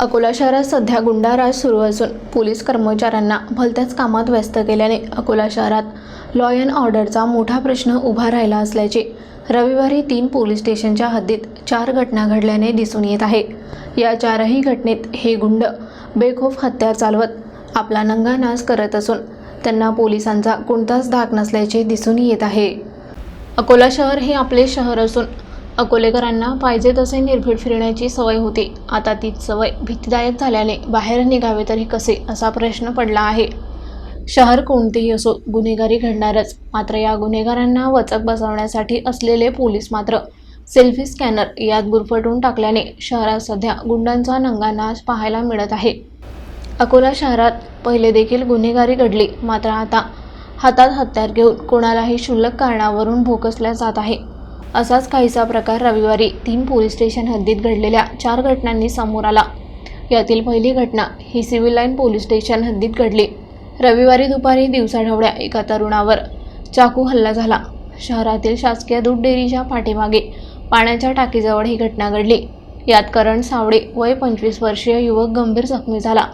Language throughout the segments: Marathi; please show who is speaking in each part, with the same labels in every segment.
Speaker 1: अकोला शहरात सध्या गुंडाराज सुरू असून पोलीस कर्मचाऱ्यांना भलत्याच कामात व्यस्त केल्याने अकोला शहरात लॉ अँड ऑर्डरचा मोठा प्रश्न उभा राहिला असल्याचे रविवारी तीन पोलीस स्टेशनच्या हद्दीत चार घटना घडल्याने दिसून येत आहे. या चारही घटनेत हे गुंड बेखोफ हत्या चालवत आपला नंगा नाश करत असून त्यांना पोलिसांचा कोणताच धाक नसल्याचे दिसून येत आहे. अकोला शहर हे आपले शहर असून अकोलेकरांना पाहिजे तसे निर्भीड फिरण्याची सवय होती. आता तीच सवय भीतीदायक झाल्याने बाहेर निघावे तरी कसे असा प्रश्न पडला आहे. शहर कोणतेही असो गुन्हेगारी घडणारच. मात्र या गुन्हेगारांना वचक बसवण्यासाठी असलेले पोलीस मात्र सेल्फी स्कॅनर यात गुरफटून टाकल्याने शहरात सध्या गुंडांचा नंगा नाश पाहायला मिळत आहे. अकोला शहरात पहिले देखील गुन्हेगारी घडली. मात्र आता हातात हत्यार घेऊन कोणालाही क्षुल्लक कारणावरून भोकसल्या जात आहे. असाच काहीसा प्रकार रविवारी तीन पोलीस स्टेशन हद्दीत घडलेल्या चार घटनांनी समोर आला. यातील पहिली घटना ही सिव्हिल लाईन पोलीस स्टेशन हद्दीत घडली. रविवारी दुपारी दिवसाढवळ्या एका तरुणावर चाकू हल्ला झाला. शहरातील शासकीय दूध डेअरीच्या पाठीमागे पाण्याच्या टाकीजवळ ही घटना घडली. यात करण सावडे वय पंचवीस वर्षीय युवक गंभीर जखमी झाला.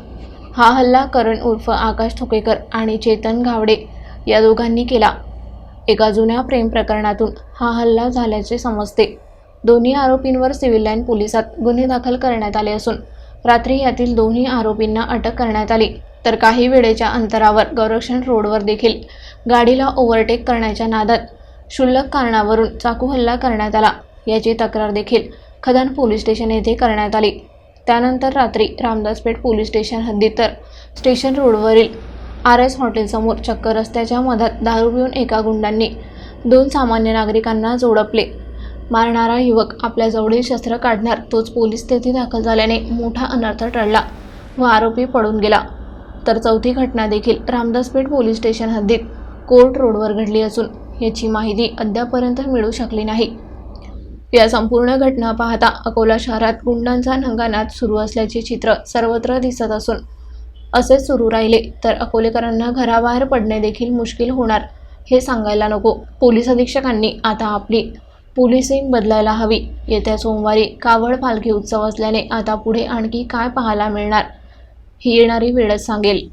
Speaker 1: हा हल्ला करण उर्फ आकाश ठोकेकर आणि चेतन घावडे या दोघांनी केला. एका जुन्या प्रेम प्रकरणातून हा हल्ला झाल्याचे समजते. दोन्ही आरोपींवर सिव्हिल लाईन पोलिसात गुन्हे दाखल करण्यात आले असून रात्री यातील दोन्ही आरोपींना अटक करण्यात आली. तर काही वेळेच्या अंतरावर गौरक्षण रोडवर देखील गाडीला ओव्हरटेक करण्याच्या नादात क्षुल्लक कारणावरून चाकू हल्ला करण्यात आला. याची तक्रार देखील खदान पोलीस स्टेशन येथे करण्यात आली. त्यानंतर रात्री रामदासपेठ पोलीस स्टेशन हद्दीत तर स्टेशन रोडवरील आर एस हॉटेलसमोर चक्क रस्त्याच्या मधात दारू पिऊन एका गुंडांनी दोन सामान्य नागरिकांना जोडपले. मारणारा युवक आपल्याजवळील शस्त्र काढणार तोच पोलीस तेथे दाखल झाल्याने मोठा अनर्थ टळला व आरोपी पळून गेला. तर चौथी घटना देखील रामदासपेठ पोलीस स्टेशन हद्दीत कोर्ट रोडवर घडली असून याची माहिती अद्यापर्यंत मिळू शकली नाही. या संपूर्ण घटना पाहता अकोला शहरात गुंडांचा नंगानाच सुरू असल्याचे चित्र सर्वत्र दिसत असून असेच सुरू राहिले. तर अकोलेकरांना घराबाहेर पडणे देखील मुश्किल होणार हे सांगायला नको. पोलीस अधीक्षकांनी आता आपली पोलिसिंग बदलायला हवी. येत्या सोमवारी कावड पालखी उत्सव असल्याने आता पुढे आणखी काय पाहायला मिळणार ही येणारी वेळच सांगेल.